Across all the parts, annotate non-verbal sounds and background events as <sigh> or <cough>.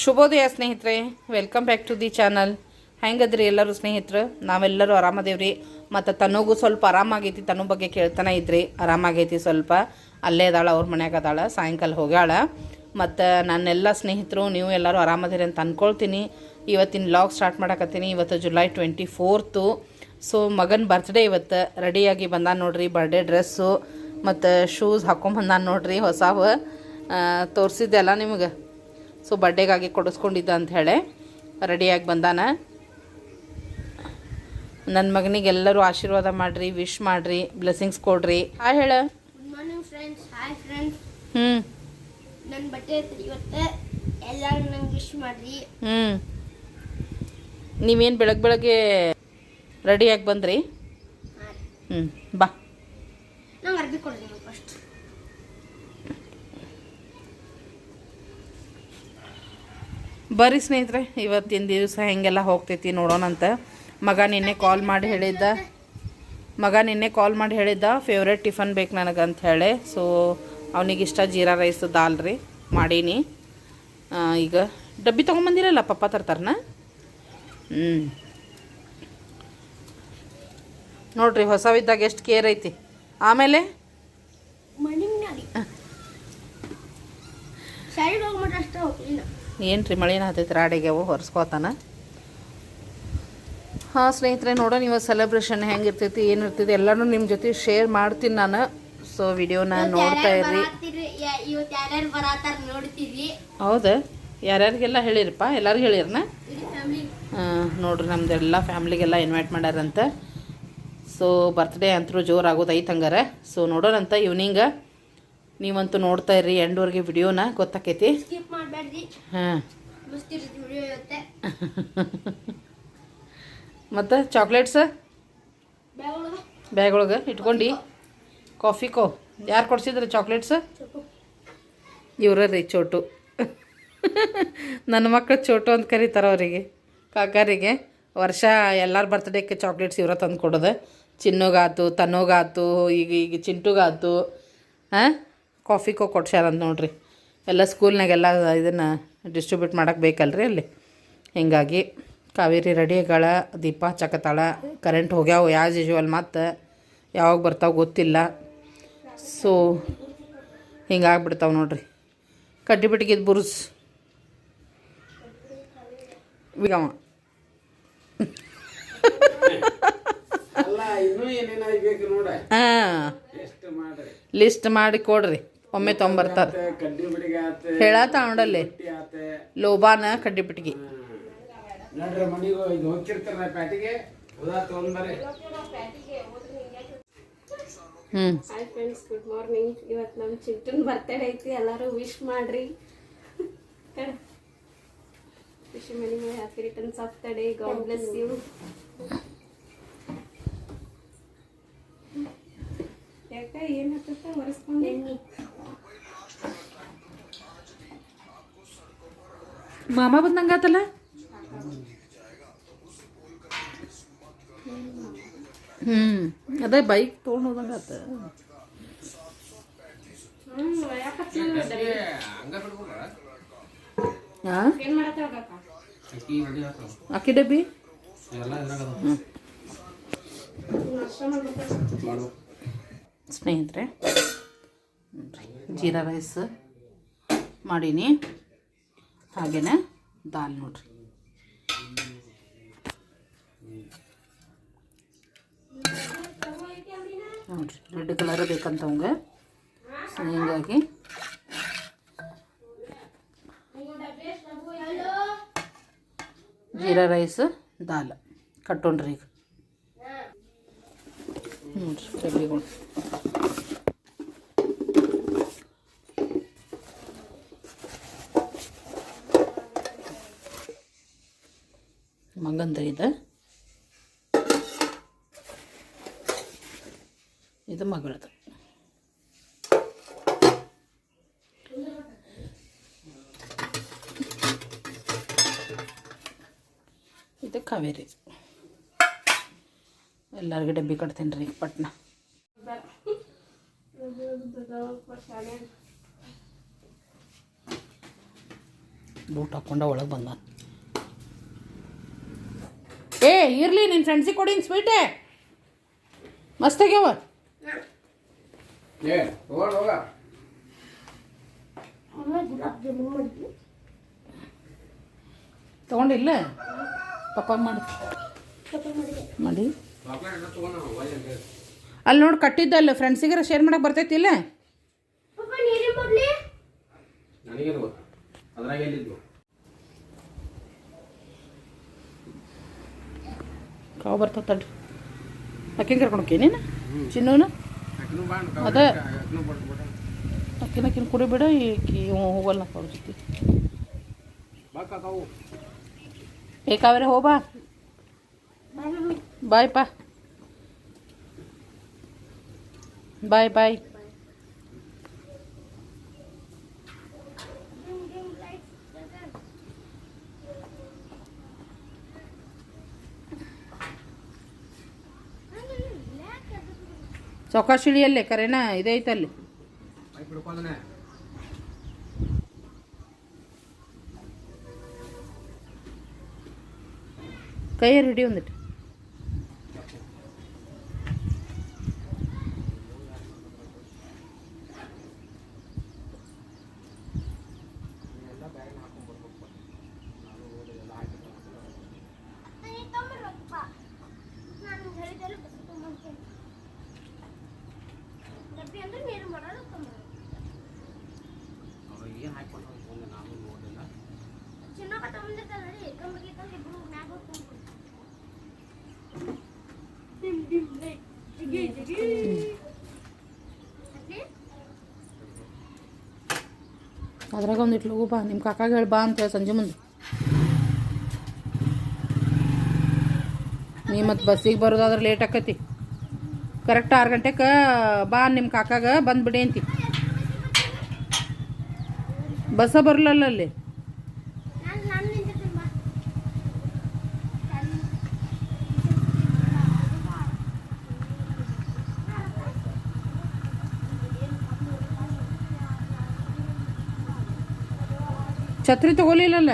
ಶುಭೋದಯ ಸ್ನೇಹಿತರೆ welcome back to the channel ಹೆಂಗದ್ರಿ ಎಲ್ಲರೂ ಸ್ನೇಹಿತರು? ನಾವೆಲ್ಲರೂ ಆರಾಮದೇವ್ರಿ? ಮತ್ತು ತನಗೂ ಸ್ವಲ್ಪ ಆರಾಮಾಗೈತಿ ತನ್ನ ಬಗ್ಗೆ ಕೇಳ್ತಾನೆ ಇದ್ರಿ. ಆರಾಮಾಗೈತಿ ಸ್ವಲ್ಪ. ಅಲ್ಲೇ ಅದಾಳ, ಅವ್ರ ಮನ್ಯಾಗ ಅದಾಳ, ಸಾಯಂಕಾಲ ಹೋಗ್ಯಾಳ. ಮತ್ತು ನನ್ನೆಲ್ಲ ಸ್ನೇಹಿತರು, ನೀವು ಎಲ್ಲರೂ ಆರಾಮದಿರಿ ಅಂತ ಅಂದ್ಕೊಳ್ತೀನಿ ಇವತ್ತಿನ ಲಾಗ್ ಸ್ಟಾರ್ಟ್ ಮಾಡಕತ್ತೀನಿ. ಇವತ್ತು ಜುಲೈ ಟ್ವೆಂಟಿ ಫೋರ್ತು ಸೊ ಮಗನ ಬರ್ತ್ಡೇ ಇವತ್ತು. ರೆಡಿಯಾಗಿ ಬಂದ ನೋಡ್ರಿ ಬರ್ಡೇ ಡ್ರೆಸ್ಸು ಮತ್ತು ಶೂಸ್ ಹಾಕೊಂಬಂದಾನ ನೋಡ್ರಿ, ಹೊಸವು. ತೋರಿಸಿದ್ದೆಲ್ಲ ನಿಮಗೆ? ಸೊ ಬರ್ಡೇಗಾಗಿ ಕೊಡಿಸ್ಕೊಂಡಿದ್ದ ಅಂತ ಹೇಳಿ ರೆಡಿಯಾಗಿ ಬಂದಾನ. ನನ್ನ ಮಗನಿಗೆ ಎಲ್ಲರೂ ಆಶೀರ್ವಾದ ಮಾಡಿರಿ ವಿಶ್ ಮಾಡಿರಿ ಬ್ಲೆಸ್ಸಿಂಗ್ಸ್ ಕೊಡ್ರಿ. ಹಾಯ್ ಹೇಳ. Good morning friends hi friends ಹ್ಞೂ ನನ್ನ ಬಟ್ಟೆ ಐತ್ರಿ ಇವತ್ತು. ಎಲ್ಲರೂ ನಂಗೆ ವಿಶ್ ಮಾಡ್ರಿ. ಹ್ಞೂ ನೀವೇನು ಬೆಳಗ್ಗೆ ಬೆಳಗ್ಗೆ ರೆಡಿಯಾಗಿ ಬಂದ್ರಿ? ಹ್ಮ್ ಹ್ಞೂ ಬಾ. ನಂಗೆ ಅರ್ಬಿ ಕೊಡ್ರಿ ಫಸ್ಟ್ ಬರ್ರಿ ಸ್ನೇಹಿತರೆ ಇವತ್ತಿನ ದಿವಸ ಹೆಂಗೆಲ್ಲ ಹೋಗ್ತೈತಿ ನೋಡೋಣಂತ ಮಗ ನಿನ್ನೆ ಕಾಲ್ ಮಾಡಿ ಹೇಳಿದ್ದ. ಮಗ ನಿನ್ನೆ ಕಾಲ್ ಮಾಡಿ ಹೇಳಿದ್ದ ಫೇವ್ರೇಟ್ ಟಿಫನ್ ಬೇಕು ನನಗೆ ಅಂತ ಹೇಳಿ. ಸೊ ಅವನಿಗಿಷ್ಟ ಜೀರಾ ರೈಸ್ ದಾಲ್ ರೀ ಮಾಡೀನಿ. ಈಗ ಡಬ್ಬಿ ತೊಗೊಂಬಂದಿರಲ್ಲ ಪಪ್ಪ ತರ್ತಾರನ? ಹ್ಞೂ ನೋಡ್ರಿ ಹೊಸವಿದ್ದಾಗ ಎಷ್ಟು ಕೇರ್ ಐತಿ. ಆಮೇಲೆ? ಸೈಡ್ ಹೋಗ್ಬಿಟ್ಟು ಅಷ್ಟೇ ಏನು ರೀ ಮಳೆನ ಹತ್ತೈತೆ? ರಾಡಿಗೆವು ಹೊರ್ಸ್ಕೋತಾನ. ಹಾಂ ಸ್ನೇಹಿತರೆ ನೋಡೋಣ ಇವತ್ತು ಸೆಲೆಬ್ರೇಷನ್ ಹೆಂಗಿರ್ತೈತಿ ಏನಿರ್ತೈತಿ ಎಲ್ಲನೂ ನಿಮ್ಮ ಜೊತೆ ಶೇರ್ ಮಾಡ್ತೀನಿ ನಾನು. ಸೊ ವಿಡಿಯೋನ ನೋಡ್ತಾ ಇರ್ರಿ. ಹೌದಾ? ಯಾರ್ಯಾರಿಗೆಲ್ಲ ಹೇಳಿರಪ್ಪ? ಎಲ್ಲರಿಗೂ ಹೇಳಿರನ? ಹಾಂ ನೋಡ್ರಿ ನಮ್ದೆಲ್ಲ ಫ್ಯಾಮ್ಲಿಗೆಲ್ಲ ಇನ್ವೈಟ್ ಮಾಡ್ಯಾರಂತ. ಸೊ ಬರ್ತ್ಡೇ ಅಂತರೂ ಜೋರಾಗೋದು ಐತೆ ಹಂಗಾರೆ ಸೊ ನೋಡೋಣಂತ ಈವ್ನಿಂಗ ನೀವಂತೂ ನೋಡ್ತಾ ಇರ್ರಿ ಎಂಡೂರಿಗೆ ವಿಡಿಯೋನ ಗೊತ್ತಾಕೈತಿ. ಹಾಂ. ಮತ್ತು ಚಾಕ್ಲೇಟ್ಸ್ ಬ್ಯಾಗ್ ಒಳಗ ಬ್ಯಾಗ್ ಒಳಗೆ ಇಟ್ಕೊಂಡು. ಕಾಫಿ ಕೋ. ಯಾರು ಕೊಡ್ಸಿದ್ರೆ ಚಾಕ್ಲೇಟ್ಸ್ ಇವರ ರೀ ಚೋಟು. <laughs> ನನ್ನ ಮಕ್ಕಳು ಚೋಟು ಅಂತ ಕರೀತಾರೆ ಅವರಿಗೆ. ಕಾಕಾರಿಗೆ. ವರ್ಷ ಎಲ್ಲರ ಬರ್ತ್ಡೇಕ್ಕೆ ಚಾಕ್ಲೇಟ್ಸ್ ಇವರ ತಂದು ಕೊಡೋದು ಚಿನ್ನುಗಾತು ತನ್ನೋಗಾತು ಈಗ ಈಗ ಚಿಂಟುಗಾತು. ಹಾಂ? ಕಾಫಿ ಕೋ ಕೊಡ್ಸ್ಯಾರಂತ ನೋಡ್ರಿ. ಎಲ್ಲ ಸ್ಕೂಲ್ನಾಗೆಲ್ಲ ಇದನ್ನು ಡಿಸ್ಟ್ರಿಬ್ಯೂಟ್ ಮಾಡೋಕ್ಕೆ ಬೇಕಲ್ರಿ ಅಲ್ಲಿ. ಹಿಂಗಾಗಿ ಕಾವೇರಿ ರೆಡಿಗಳ ದೀಪ ಚಕತಾಳ ಕರೆಂಟ್ ಹೋಗ್ಯಾವ ಯಾಸ್ ಯೂಶ್ವಲ್ ಮತ್ತು ಯಾವಾಗ ಬರ್ತಾವ ಗೊತ್ತಿಲ್ಲ. ಸೊ ಹಿಂಗಾಗ್ಬಿಡ್ತಾವೆ ನೋಡ್ರಿ. ಕಡ್ಡಿ ಬಿಟ್ಟಿಗಿದ್ದು ಬುರುಸ್. ವಿಗಮ. ಹಾಂ. ಲಿಸ್ಟ್ ಮಾಡಿ ಕೊಡ್ರಿ. ಒಮ್ಮೆ ತೊಗೊಂಬರ್ತಾರೆ ಹೇಳತ್ತ ನೋಡಲ್ಲಿ. ಲೋಬಾನ ಕಡ್ಡಿ ಪಿಟ್ಗಿ ಹ್ಞೂ ಹಾಯ್ ಫ್ರೆಂಡ್ಸ್ ಗುಡ್ ಮಾರ್ನಿಂಗ್ ಇವತ್ತು ನಮ್ಮ ಚಿಂಟನ್ ಬರ್ತಡೇ ಐತಿ ಎಲ್ಲರೂ ವಿಶ್ ಮಾಡ್ರಿ. Wish many my happy returns of the day God bless you ಯಾಕ ಏನು ಹತ್ತತ್ತ ಒರೆಸ್ಕೊಂಡೆ. ಮಾಮ ಬಂದಂಗಾತಲ್ಲ ಹ್ಞೂ ಅದೇ ಬೈಕ್ ತೊಗೊಂಡು ಹೋದಂಗಾತ ಅಕ್ಕಿ ಡಬ್ಬಿ? ಸ್ನೇಹಿತರೆ ಜೀರಾ ರೈಸ್ ಮಾಡೀನಿ. ಹಾಗೆಯೇ ದಾಲ್ ನೋಡ್ರಿ ನೋಡ್ರಿ ರೆಡ್ ಕಲರ್ ಬೇಕಂತ ಅವಂಗೆ ಸೊ ಹಿಂಗಾಗಿ ಜೀರಾ ರೈಸ್ ದಾಲ್ ಕಟ್ಟೋಣ್ರಿ ಈಗ ನೋಡ್ರಿ ಮಗಂದ ಇದು ಇದು ಮಗಳದು. ಇದು ಕಾವೇರಿ. ಎಲ್ಲರಿಗೂ ಡಬ್ಬಿ ಕಟ್ತೀನಿ ರೀ ಪಟ್ನ. ಬೂಟ್ ಹಾಕ್ಕೊಂಡ ಒಳಗೆ ಬಂದ ಏ ಇರಲಿ ನಿನ್ನ ಫ್ರೆಂಡ್ಸಿಗೆ ಕೊಡಿನ ಸ್ವೀಟೇ ಮಸ್ತ್ ಆಗ್ಯಾವ. ಏ ಹೋಗೋಣ ಹೋಗ. ಅಮ್ಮ ಗುಲಾಬ್ ಜಾಮೂನ್ ಮಾಡಿದ್ವಿ ತೊಗೊಂಡಿಲ್ಲ. ಪಪ್ಪ ಮಾಡಿ. ಮಾಡಿ. ಅಲ್ಲಿ ನೋಡಿ ಕಟ್ಟಿದ್ದಲ್ಲ ಫ್ರೆಂಡ್ಸಿಗಾರ ಶೇರ್ ಮಾಡಕ್ಕೆ ಬರ್ತೈತಿ ಇಲ್ಲ? ಪಪ್ಪ ಮಾಡ್ಲಿ ನನಗೇನು ಗೊತ್ತಾ? ಅದ್ರಾಗ ಎಲ್ಲಿದ್ದು ಕಾವು ಬರ್ತದೆ ತಡ್ರಿ ಅಕ್ಕಿನ ಕರ್ಕೊಂಡು ನೀನು? ಚಿನ್ನೂನ? ಅದೇ. ಅಕ್ಕಿನೂ ಅಕ್ಕಿನ ಕುಡಿಬೇಡ ಈಕಿ ಹೋಗಲ್ಲ ಅವ್ರ ಜೊತೆ. ಬಾ ಹೋಬಾ ಬಾಯ್ ಪಾ. ಬಾಯ್ ಬಾಯ್. ಚೌಕಾಶಿಳಿಯಲ್ಲೇ ಕರೆನಾ ಇದೇ ಐತಲ್ಲಿ ಆಯ್ತು ಬಿಡ್ಕೊಂಡನೆ ಕೈಯ ರೆಡಿ ಒಂದಿಟ್ಟು ಅದ್ರಾಗ ಒಂದಿಟ್ಲು ಬಾ ನಿಮ್ಮ ಕಾಕಾಗ ಹೇಳಿ ಬಾ ಅಂತ ಸಂಜೆ ಮುಂದೆ. ನೀ ಮತ್ತು ಬಸ್ಸಿಗೆ ಬರೋದಾದ್ರೆ ಲೇಟ್ ಆಕತಿ. ಕರೆಕ್ಟ್ ಆರು ಗಂಟೆಗೆ ಬಾ ನಿಮ್ಮ ಕಾಕಾಗ ಬಂದ್ಬಿಡಿ ಅಂತಿ. ಬಸ್ಸ ಬರಲಲ್ಲ ಅಲ್ಲಿ ನಾನು ನಾನು ನಿಂತಿರ್ತೀನಿ ಬಾ ಛತ್ರಿ ತಗೊಲಿಲ್ಲಲ್ಲ?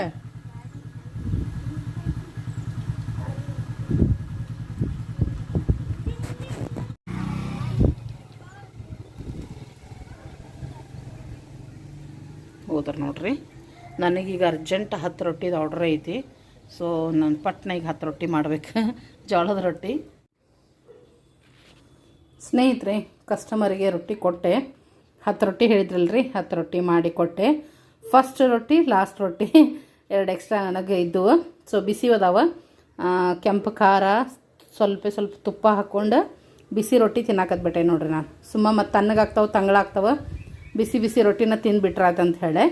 ಹೋದ್ರ ನೋಡ್ರಿ. ನನಗೀಗ ಅರ್ಜೆಂಟ್ ಹತ್ತು ರೊಟ್ಟಿದು ಆರ್ಡ್ರ್ ಐತಿ. ಸೊ ನಾನು ಪಟ್ನ ಹತ್ತು ರೊಟ್ಟಿ ಮಾಡ್ಬೇಕು. <laughs> ಜೋಳದ ರೊಟ್ಟಿ. ಸ್ನೇಹಿತರೆ ಕಸ್ಟಮರಿಗೆ ರೊಟ್ಟಿ ಕೊಟ್ಟೆ. ಹತ್ತು ರೊಟ್ಟಿ ಹೇಳಿದ್ರಲ್ರಿ ಹತ್ತು ರೊಟ್ಟಿ ಮಾಡಿ ಕೊಟ್ಟೆ. ಫಸ್ಟ್ ರೊಟ್ಟಿ ಲಾಸ್ಟ್ ರೊಟ್ಟಿ, ಎರಡು ಎಕ್ಸ್ಟ್ರಾ ನನಗೆ ಇದ್ದವು ಸೊ ಬಿಸಿ ಅದಾವ. ಕೆಂಪು ಖಾರ, ಸ್ವಲ್ಪ ಸ್ವಲ್ಪ ತುಪ್ಪ ಹಾಕ್ಕೊಂಡು ಬಿಸಿ ರೊಟ್ಟಿ ತಿನ್ನಾಕತ್ಬಿಟ್ಟೆ ನೋಡ್ರಿ ನಾನು. ಸುಮ್ಮ ಮತ್ತು ತಣ್ಣಗಾಗ್ತಾವೆ ತಂಗಳಾಗ್ತಾವೆ ಬಿಸಿ ಬಿಸಿ ರೊಟ್ಟಿನ ತಿಂದ್ಬಿಟ್ರಾಯ್ತು ಹೇಳಿ.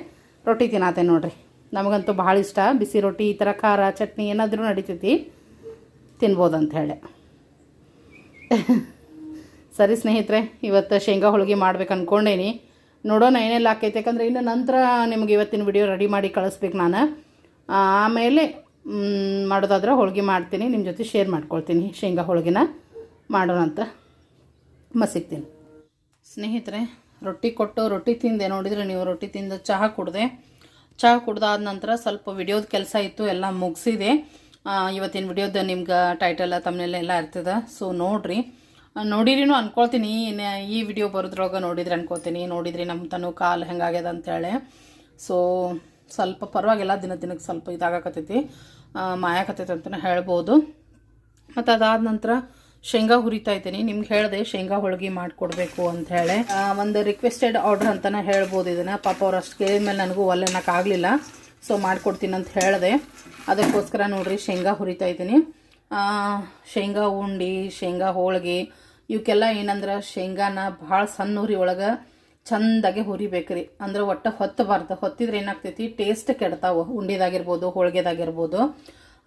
ರೊಟ್ಟಿ ತಿನ್ನತ್ತೆ ನೋಡ್ರಿ. ನಮಗಂತೂ ಭಾಳ ಇಷ್ಟ. ಬಿಸಿ ರೊಟ್ಟಿ, ಈ ಥರ ಖಾರ, ಚಟ್ನಿ ಏನಾದರೂ ನಡಿತೈತಿ, ತಿನ್ಬೋದು ಅಂತ ಹೇಳಿ. <laughs> ಸರಿ ಸ್ನೇಹಿತರೆ, ಇವತ್ತು ಶೇಂಗಾ ಹೋಳಿಗೆ ಮಾಡ್ಬೇಕು ಅಂದ್ಕೊಂಡೇನಿ ನೋಡೋಣ ಏನೆಲ್ಲ ಆಕೈತೆ. ಯಾಕಂದರೆ ಇನ್ನು ನಂತರ ನಿಮಗೆ ಇವತ್ತಿನ ವಿಡಿಯೋ ರೆಡಿ ಮಾಡಿ ಕಳಿಸ್ಬೇಕು ನಾನು. ಆಮೇಲೆ ಮಾಡೋದಾದ್ರೆ ಹೋಳಿಗೆ ಮಾಡ್ತೀನಿ. ನಿಮ್ಮ ಜೊತೆ ಶೇರ್ ಮಾಡ್ಕೊಳ್ತೀನಿ ಶೇಂಗಾ ಹೋಳಿಗೆನ. ಮಾಡೋಣ ಅಂತ. ಮಸಿಗ್ತೀನಿ ಸ್ನೇಹಿತರೆ, ರೊಟ್ಟಿ ಕೊಟ್ಟು ರೊಟ್ಟಿ ತಿಂದೆ. ನೋಡಿದರೆ ನೀವು ರೊಟ್ಟಿ ತಿಂದು ಚಹಾ ಕುಡಿದೆ. ಚಹಾ ಕುಡ್ದಾದ ನಂತರ ಸ್ವಲ್ಪ ವಿಡಿಯೋದ ಕೆಲಸ ಇತ್ತು, ಎಲ್ಲ ಮುಗಿಸಿದೆ. ಇವತ್ತಿನ ವಿಡಿಯೋದ ನಿಮ್ಗೆ ಟೈಟಲ್ ತಮ್ಮನೆಲ್ಲ ಎಲ್ಲ ಇರ್ತದೆ. ಸೊ ನೋಡಿರಿ. ನೋಡಿರಿನೂ ಅನ್ಕೊಳ್ತೀನಿ. ಈ ವಿಡಿಯೋ ಬರೋದ್ರೊಳಗೆ ನೋಡಿದ್ರೆ ಅನ್ಕೊಳ್ತೀನಿ. ನೋಡಿದ್ರಿ ನಮ್ಮ ತನು ಕಾಲು ಹೆಂಗಾಗ್ಯದ ಅಂತೇಳಿ. ಸೊ ಸ್ವಲ್ಪ ಪರವಾಗಿಲ್ಲ. ದಿನ ದಿನಕ್ಕೆ ಸ್ವಲ್ಪ ಇದಾಗಕತ್ತೈತಿ. ಮಾಯಾಕತ್ತೈತಿ ಅಂತಲೂ ಹೇಳ್ಬೋದು. ಮತ್ತು ಅದಾದ ನಂತರ ಶೇಂಗಾ ಹುರಿತಾ ಇದ್ದೀನಿ. ನಿಮ್ಗೆ ಹೇಳಿದೆ ಶೇಂಗಾ ಹೋಳಿಗೆ ಮಾಡಿಕೊಡ್ಬೇಕು ಅಂತ ಹೇಳಿ ಒಂದು ರಿಕ್ವೆಸ್ಟೆಡ್ ಆರ್ಡ್ರ್ ಅಂತಲೇ ಹೇಳ್ಬೋದು ಇದನ್ನು. ಪಾಪ ಅವ್ರು ಅಷ್ಟು ಕೇಳಿದ್ಮೇಲೆ ನನಗೂ ಒಲ್ಲೆನಕ್ಕಾಗಲಿಲ್ಲ ಸೊ ಮಾಡಿಕೊಡ್ತೀನಿ ಅಂತ ಹೇಳಿದೆ. ಅದಕ್ಕೋಸ್ಕರ ನೋಡಿರಿ, ಶೇಂಗಾ ಹುರಿತಾ ಇದ್ದೀನಿ. ಶೇಂಗಾ ಉಂಡಿ, ಶೇಂಗಾ ಹೋಳಿಗೆ ಇವಕ್ಕೆಲ್ಲ ಏನಂದ್ರೆ ಶೇಂಗಾನ ಭಾಳ ಸಣ್ಣ ಉರಿ ಒಳಗೆ ಚಂದಾಗೆ ಹುರಿಬೇಕ್ರಿ. ಅಂದ್ರೆ ಒಟ್ಟು ಹೊತ್ತಬಾರ್ದು. ಹೊತ್ತಿದ್ರೆ ಏನಾಗ್ತೈತಿ? ಟೇಸ್ಟ್ ಕೆಡ್ತಾವೆ. ಉಂಡಿದಾಗಿರ್ಬೋದು, ಹೋಳಿಗೆದಾಗಿರ್ಬೋದು,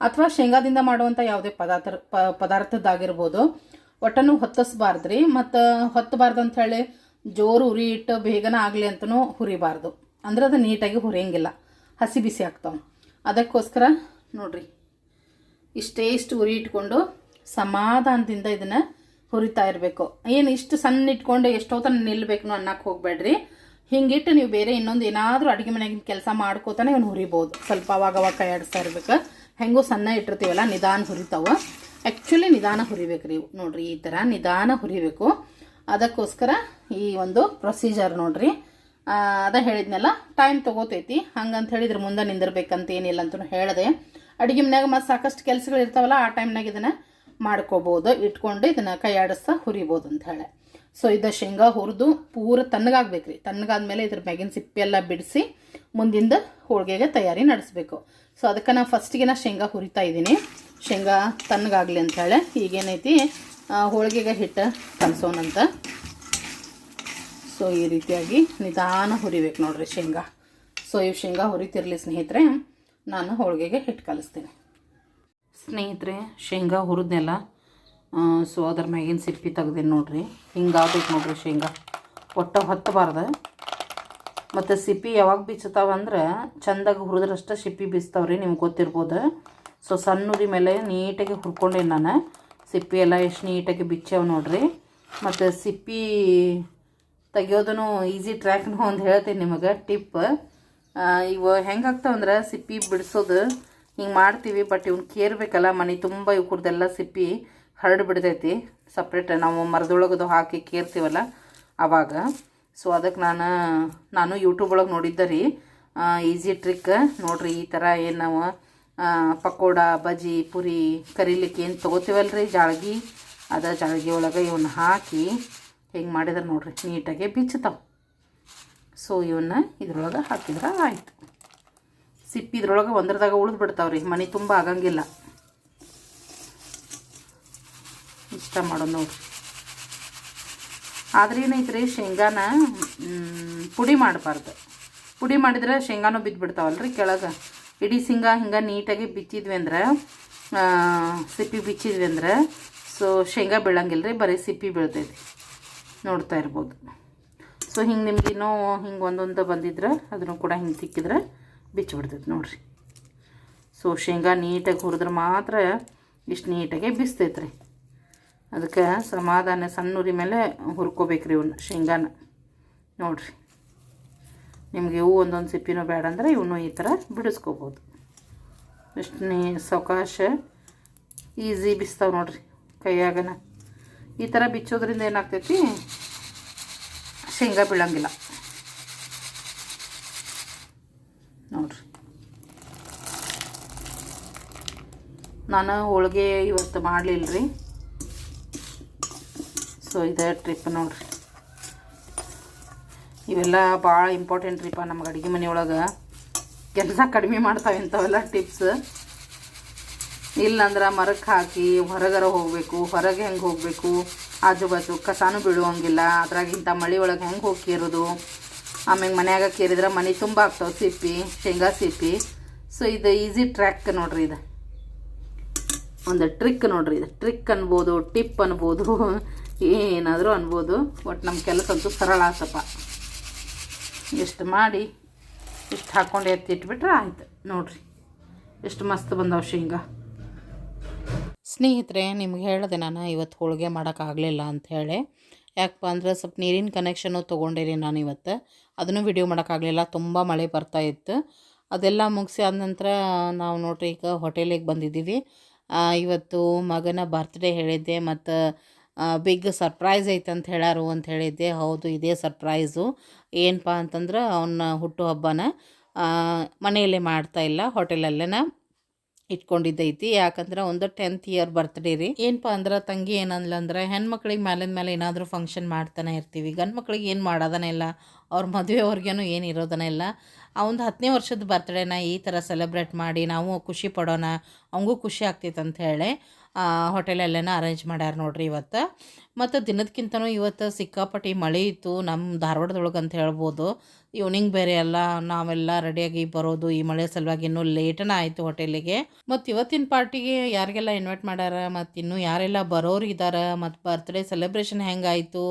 ಅಥವಾ ಶೇಂಗಾದಿಂದ ಮಾಡುವಂಥ ಯಾವುದೇ ಪದಾರ್ಥ, ಪ, ಪದಾರ್ಥದ್ದಾಗಿರ್ಬೋದು ಒಟ್ಟನ್ನು ಹೊತ್ತಿಸ್ಬಾರ್ದ್ರಿ. ಮತ್ತು ಹೊತ್ತಬಾರ್ದು ಹೇಳಿ ಜೋರು ಉರಿ ಇಟ್ಟು ಬೇಗನ ಆಗಲಿ ಅಂತಲೂ ಹುರಿಬಾರ್ದು. ಅಂದ್ರೆ ಅದು ನೀಟಾಗಿ ಹುರಿಯಂಗಿಲ್ಲ. ಹಸಿ ಬಿಸಿ ಆಗ್ತಾವೆ. ಅದಕ್ಕೋಸ್ಕರ ನೋಡ್ರಿ. ಇಷ್ಟೇ ಇಷ್ಟು ಉರಿ ಇಟ್ಕೊಂಡು ಸಮಾಧಾನದಿಂದ ಇದನ್ನು ಹುರಿತಾ ಇರಬೇಕು. ಏನು ಇಷ್ಟು ಸಣ್ಣ ಇಟ್ಕೊಂಡು ಎಷ್ಟೋ ತನಕ ನಿಲ್ಲಬೇಕು ಅನ್ನಕ್ಕೆ ಹೋಗಬೇಡ್ರಿ. ಹಿಂಗಿಟ್ಟು ನೀವು ಬೇರೆ ಇನ್ನೊಂದು ಏನಾದರೂ ಅಡುಗೆ ಮನೆಗಿನ ಕೆಲಸ ಮಾಡ್ಕೋತಾನೆ ಇವ್ನು ಹುರಿಬೋದು. ಸ್ವಲ್ಪ ಅವಾಗ ಅವಾಗ ಕೈ ಆಡಿಸ್ತಾ ಇರ್ಬೇಕು. ಹೆಂಗೂ ಸಣ್ಣ ಇಟ್ಟಿರ್ತೀವಲ್ಲ, ನಿಧಾನ ಹುರಿತಾವ. ಆ್ಯಕ್ಚುಲಿ ನಿಧಾನ ಹುರಿಬೇಕು ರೀ ನೋಡಿರಿ ನೋಡ್ರಿ ಈ ಥರ ನಿಧಾನ ಹುರಿಬೇಕು. ಅದಕ್ಕೋಸ್ಕರ ಈ ಒಂದು ಪ್ರೊಸೀಜರ್ ನೋಡಿರಿ. ಅದ ಹೇಳಿದ್ನಲ್ಲ ಟೈಮ್ ತೊಗೋತೈತಿ. ಹಂಗಂತ ಹೇಳಿದ್ರೆ ಮುಂದೆ ನಿಂದಿರ್ಬೇಕಂತ ಏನಿಲ್ಲ ಅಂತ ಹೇಳಿದೆ. ಅಡುಗೆ ಮನ್ಯಾಗ ಮತ್ತು ಸಾಕಷ್ಟು ಕೆಲಸಗಳು ಇರ್ತಾವಲ್ಲ, ಆ ಟೈಮ್ನಾಗ ಇದನ್ನು ಮಾಡ್ಕೋಬೋದು. ಇಟ್ಕೊಂಡು ಇದನ್ನು ಕೈ ಆಡಿಸ್ತಾ ಹುರಿಬೋದು ಅಂತ ಹೇಳಿ. ಸೊ ಇದು ಶೇಂಗಾ ಹುರಿದು ಪೂರ ತಣ್ಣಗಾಗ್ಬೇಕು ರೀ ತಣ್ಣಗಾದ್ಮೇಲೆ ಇದ್ರ ಮ್ಯಾಗಿನ ಸಿಪ್ಪೆ ಎಲ್ಲ ಬಿಡಿಸಿ ಮುಂದಿಂದ ಹೋಳಿಗೆಗೆ ತಯಾರಿ ನಡೆಸ್ಬೇಕು. ಸೊ ಅದಕ್ಕೆ ನಾನು ಫಸ್ಟಿಗೆ ನಾ ಶೇಂಗಾ ಹುರಿತಾ ಇದ್ದೀನಿ. ಶೇಂಗಾ ತಣ್ಣಗಾಗಲಿ ಅಂತ ಹೇಳಿ. ಈಗೇನೈತಿ ಹೋಳಿಗೆಗೆ ಹಿಟ್ಟು ಕಲಸೋಣಂತ ಸೊ ಈ ರೀತಿಯಾಗಿ ನಿಧಾನ ಹುರಿಬೇಕು ನೋಡ್ರಿ ಶೇಂಗಾ. ಸೊ ಇವು ಶೇಂಗಾ ಹುರಿತಿರ್ಲಿ ಸ್ನೇಹಿತರೆ. ನಾನು ಹೋಳಿಗೆಗೆ ಹಿಟ್ಟು ಕಲಿಸ್ತೀನಿ. ಸ್ನೇಹಿತರೆ, ಶೇಂಗಾ ಹುರಿದ್ನೆಲ್ಲ ಸೊ ಅದ್ರ ಮ್ಯಾಗಿನ ಸಿಪ್ಪಿ ತೆಗ್ದೇನೆ ನೋಡ್ರಿ. ಹಿಂಗಾಗ್ಬೇಕು ನೋಡ್ರಿ ಶೇಂಗಾ. ಒಟ್ಟು ಹೊತ್ತಬಾರ್ದು. ಮತ್ತು ಸಿಪ್ಪಿ ಯಾವಾಗ ಬೀಚತಾವಂದ್ರೆ ಚಂದಾಗಿ ಹುರಿದ್ರಷ್ಟ ಸಿಪ್ಪಿ ಬೀಸ್ತಾವ್ರಿ ನಿಮ್ಗೆ ಗೊತ್ತಿರ್ಬೋದು. ಸೊ ಸಣ್ಣ ಉರಿ ಮೇಲೆ ನೀಟಾಗಿ ಹುರ್ಕೊಂಡೇನಿ ನಾನು ಸಿಪ್ಪಿ ಎಲ್ಲ ಎಷ್ಟು ನೀಟಾಗಿ ಬಿಚ್ಚಾವ ನೋಡ್ರಿ. ಮತ್ತು ಸಿಪ್ಪಿ ತೆಗಿಯೋದೂ ಈಸಿ ಟ್ರ್ಯಾಕ್ನು ಒಂದು ಹೇಳ್ತೀನಿ ನಿಮಗೆ ಟಿಪ್ ಇವು ಹೆಂಗಾಗ್ತಾವಂದ್ರೆ ಸಿಪ್ಪಿ ಬಿಡಿಸೋದು ಹಿಂಗೆ ಮಾಡ್ತೀವಿ ಬಟ್ ಇವ್ನ ಕೇರ್ಬೇಕಲ್ಲ ಮನೆ ತುಂಬ ಇವು ಕುಡ್ದೆಲ್ಲ ಸಿಪ್ಪಿ ಹರಡು ಬಿಡ್ತೈತಿ. ಸಪ್ರೇಟ್ ನಾವು ಮರದೊಳಗದು ಹಾಕಿ ಕೇರ್ತೀವಲ್ಲ ಆವಾಗ ಸೊ ಅದಕ್ಕೆ ನಾನು ನಾನು ಯೂಟ್ಯೂಬ್ ಒಳಗೆ ನೋಡಿದ್ದೆ ರೀ. ಈಸಿ ಟ್ರಿಕ್ ನೋಡ್ರಿ, ಈ ಥರ ಏನು ನಾವು ಪಕೋಡ, ಬಜ್ಜಿ, ಪುರಿ ಕರಿಲಿಕ್ಕೆ ಏನು ತೊಗೋತೀವಲ್ಲ ರೀ ಜಾಳ್ಗಿ, ಅದ ಜಾಳ್ಗಿ ಒಳಗೆ ಇವನ್ನ ಹಾಕಿ ಹೆಂಗೆ ಮಾಡಿದ್ರೆ ನೋಡ್ರಿ, ನೀಟಾಗಿ ಬಿಚ್ಚತಾವೆ. ಸೊ ಇವನ್ನ ಇದ್ರೊಳಗೆ ಹಾಕಿದ್ರೆ ಆಯಿತು. ಸಿಪ್ಪಿ ಇದ್ರೊಳಗೆ ಒಂದ್ರದಾಗ ಉಳಿದು ಬಿಡ್ತಾವ್ರಿ, ಮನೆ ತುಂಬ ಆಗಂಗಿಲ್ಲ. ಇಷ್ಟ ಮಾಡೋದು ನೋಡ್ರಿ. ಆದ್ರೆ ಏನೈತ್ರಿ, ಶೇಂಗಾನ ಪುಡಿ ಮಾಡಬಾರ್ದು. ಪುಡಿ ಮಾಡಿದ್ರೆ ಶೇಂಗಾನು ಬಿದ್ದು ಬಿಡ್ತಾವಲ್ರಿ ಕೆಳಗೆ. ಇಡೀ ಶೇಂಗಾ ಹಿಂಗೆ ನೀಟಾಗಿ ಬಿಚ್ಚಿದ್ವಿ ಅಂದ್ರೆ ಸಿಪ್ಪಿ ಬಿಚ್ಚಿದ್ವಿ ಅಂದ್ರೆ, ಸೊ, ಶೇಂಗಾ ಬೀಳಂಗಿಲ್ಲ ರೀ ಬರೀ ಸಿಪ್ಪಿ ಬೀಳ್ತೈತಿ ನೋಡ್ತಾ ಇರ್ಬೋದು. ಸೊ ಹಿಂಗೆ ನಿಮ್ಗೆ ಇನ್ನೂ ಹಿಂಗೆ ಒಂದೊಂದು ಬಂದಿದ್ರೆ ಅದನ್ನು ಕೂಡ ಹಿಂಗೆ ತಿಕ್ಕಿದ್ರೆ ಬಿಚ್ಚಿಬಿಡ್ತೈತಿ ನೋಡ್ರಿ. ಸೊ ಶೇಂಗಾ ನೀಟಾಗಿ ಹುರಿದ್ರೆ ಮಾತ್ರ ಇಷ್ಟು ನೀಟಾಗಿ ಬಿಸ್ತೈತೆ ರೀ ಅದಕ್ಕೆ ಸಮಾಧಾನ ಸಣ್ಣ ಉರಿ ಮೇಲೆ ಹುರ್ಕೋಬೇಕ್ರಿ ಇವನ್ನ ಶೇಂಗಾನ. ನೋಡ್ರಿ. ನಿಮ್ಗೆ ಇವು ಒಂದೊಂದು ಸಿಪ್ಪಿನೂ ಬೇಡ ಅಂದ್ರೆ ಇವನು ಈ ಥರ ಬಿಡಿಸ್ಕೋಬೋದು. ಇಷ್ಟು ನೀ ಸಾವಕಾಶ ಈಸಿ ಬಿಸ್ತಾವೆ ನೋಡ್ರಿ ಕೈಯಾಗನ. ಈ ಥರ ಬಿಚ್ಚೋದ್ರಿಂದ ಏನಾಗ್ತೈತಿ? ಶೇಂಗಾ ಬೀಳಂಗಿಲ್ಲ. ನೋಡ್ರಿ. ನಾನು ಹೋಳಿಗೆ ಇವತ್ತು ಮಾಡಲಿಲ್ಲ ರೀ ಸೊ ಇದೇ ಟ್ರಿಪ್ ನೋಡ್ರಿ. ಇವೆಲ್ಲ ಭಾಳ ಇಂಪಾರ್ಟೆಂಟ್ ರೀಪ ನಮ್ಗೆ ಅಡುಗೆ ಮನೆಯೊಳಗೆ ಕೆಲಸ ಕಡಿಮೆ ಮಾಡ್ತಾವೆ ಇಂಥವೆಲ್ಲ ಟಿಪ್ಸ್ ಇಲ್ಲಂದ್ರೆ ಮರಕ್ಕೆ ಹಾಕಿ ಹೊರಗರ ಹೋಗಬೇಕು, ಹೊರಗೆ ಹೆಂಗೆ ಹೋಗಬೇಕು. ಆಜು ಬಾಜು ಕಸಾನು ಬೀಳುವಂಗಿಲ್ಲ. ಅದ್ರಾಗಿಂತ ಮಳೆ ಒಳಗೆ ಹೆಂಗೆ ಹೋಗಿ ಆಮ್ಯಾಗ ಮನ್ಯಾಗ ಕೇರಿದ್ರೆ ಮನೆ ತುಂಬ ಆಗ್ತಾವೆ ಸಿಪ್ಪಿ, ಶೇಂಗಾ ಸಿಪ್ಪಿ. ಸೊ ಇದು ಈಸಿ ಟ್ರ್ಯಾಕ್ ನೋಡ್ರಿ ಇದು. ಒಂದು ಟ್ರಿಕ್ ನೋಡ್ರಿ ಇದು. ಟ್ರಿಕ್ ಅನ್ಬೋದು ಟಿಪ್ ಅನ್ಬೋದು, <laughs> ಏನಾದರೂ ಅನ್ಬೋದು. ಒಟ್ಟು ನಮ್ಮ ಕೆಲಸ ಅಂತೂ ಸರಳ ಆತಪ್ಪ. ಇಷ್ಟು ಮಾಡಿ, ಇಷ್ಟು ಹಾಕ್ಕೊಂಡು ಎತ್ತಿಟ್ಬಿಟ್ರೆ ಆಯ್ತು. ನೋಡ್ರಿ. ಎಷ್ಟು ಮಸ್ತ್ ಬಂದವ ಶೇಂಗಾ. ಸ್ನೇಹಿತರೆ, ನಿಮ್ಗೆ ಹೇಳಿದೆ ನಾನು ಇವತ್ತು ಹೋಳಿಗೆ ಮಾಡೋಕ್ಕಾಗಲಿಲ್ಲ ಅಂಥೇಳಿ ಯಾಕಪ್ಪ ಅಂದ್ರೆ ಸ್ವಲ್ಪ ನೀರಿನ ಕನೆಕ್ಷನು ತೊಗೊಂಡಿರಿ ನಾನು ಇವತ್ತು. ಅದನ್ನು ವಿಡಿಯೋ ಮಾಡೋಕ್ಕಾಗಲಿಲ್ಲ ತುಂಬ ಮಳೆ ಬರ್ತಾ ಇತ್ತು. ಅದೆಲ್ಲ ಮುಗಿಸಿ ಆದ ನಂತರ ನಾವು ನೋಡ್ರಿ ಈಗ ಹೋಟೆಲಿಗೆ ಬಂದಿದ್ದೀವಿ. ಇವತ್ತು ಮಗನ ಬರ್ತ್ಡೇ ಹೇಳಿದ್ದೆ ಮತ್ತು ಬಿಗ್ ಸರ್ಪ್ರೈಸ್ ಐತೆ ಅಂತ ಹೇಳ್ಯಾರು ಅಂತ ಹೇಳಿದ್ದೆ. ಹೌದು, ಇದೇ ಸರ್ಪ್ರೈಸು ಏನಪ್ಪ ಅಂತಂದ್ರೆ ಅವನ ಹುಟ್ಟುಹಬ್ಬನ ಮನೆಯಲ್ಲೇ ಮಾಡ್ತಾ ಇಲ್ಲ ಹೋಟೆಲಲ್ಲೇನ ಇಟ್ಕೊಂಡಿದ್ದೈತಿ. ಯಾಕಂದ್ರೆ ಒಂದು ಟೆಂತ್ ಇಯರ್ ಬರ್ತ್ಡೇ ರೀ. ಏನಪ್ಪ ಅಂದ್ರೆ ತಂಗಿ ಏನಂದ್ಲ ಅಂದ್ರೆ ಹೆಣ್ಮಕ್ಳಿಗೆ ಮೇಲಿನ ಮೇಲೆ ಏನಾದರೂ ಫಂಕ್ಷನ್ ಮಾಡ್ತಾನೆ ಇರ್ತೀವಿ. ಗಂಡು ಮಕ್ಳಿಗೆ ಏನು ಮಾಡೋದನೇ ಇಲ್ಲ ಅವ್ರ ಮದುವೆವರೆಗೇನು ಏನು ಇರೋದನೇ ಅವನದು ಹತ್ತನೇ ವರ್ಷದ ಬರ್ತ್ಡೇನ ಈ ಥರ ಸೆಲೆಬ್ರೇಟ್ ಮಾಡಿ ನಾವು ಖುಷಿ ಪಡೋಣ ಅವಂಗೂ ಖುಷಿ ಆಗ್ತೈತೆ ಅಂತ ಹೇಳಿ ಹೋಟೆಲಲ್ಲೇನ ಅರೇಂಜ್ ಮಾಡ್ಯಾರ ನೋಡ್ರಿ ಇವತ್ತು. ಮತ್ತು ದಿನದಕ್ಕಿಂತನೂ ಇವತ್ತು ಸಿಕ್ಕಾಪಟ್ಟಿ ಮಳೆ ಇತ್ತು ನಮ್ಮ ಧಾರವಾಡದೊಳಗೆ ಅಂತ ಹೇಳ್ಬೋದು. ಈವ್ನಿಂಗ್ ಬೇರೆ ಎಲ್ಲ ನಾವೆಲ್ಲ ರೆಡಿಯಾಗಿ ಬರೋದು, ಈ ಮಳೆ ಸಲುವಾಗಿ ಇನ್ನೂ ಲೇಟನ ಆಯಿತು ಹೋಟೆಲಿಗೆ ಮತ್ತು ಇವತ್ತಿನ ಪಾರ್ಟಿಗೆ ಯಾರಿಗೆಲ್ಲ ಇನ್ವೈಟ್ ಮಾಡ್ಯಾರ, ಮತ್ತು ಇನ್ನೂ ಯಾರೆಲ್ಲ ಬರೋರು ಇದ್ದಾರೆ ಮತ್ತು ಬರ್ತ್ಡೇ ಸೆಲೆಬ್ರೇಷನ್ ಹೆಂಗಾಯಿತು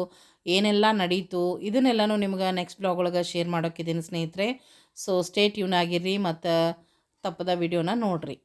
ಏನೆಲ್ಲ ನಡೀತು, ಇದನ್ನೆಲ್ಲನೂ ನಿಮ್ಗೆ ನೆಕ್ಸ್ಟ್ ಬ್ಲಾಗ್ ಒಳಗೆ ಶೇರ್ ಮಾಡೋಕ್ಕಿದ್ದೀನಿ ಸ್ನೇಹಿತರೆ. ಸೊ ಸ್ಟೇಟ್ ಟ್ಯೂನ್ ಆಗಿರ್ರಿ ಮತ್ತು ತಪ್ಪದ ವಿಡಿಯೋನ ನೋಡಿರಿ.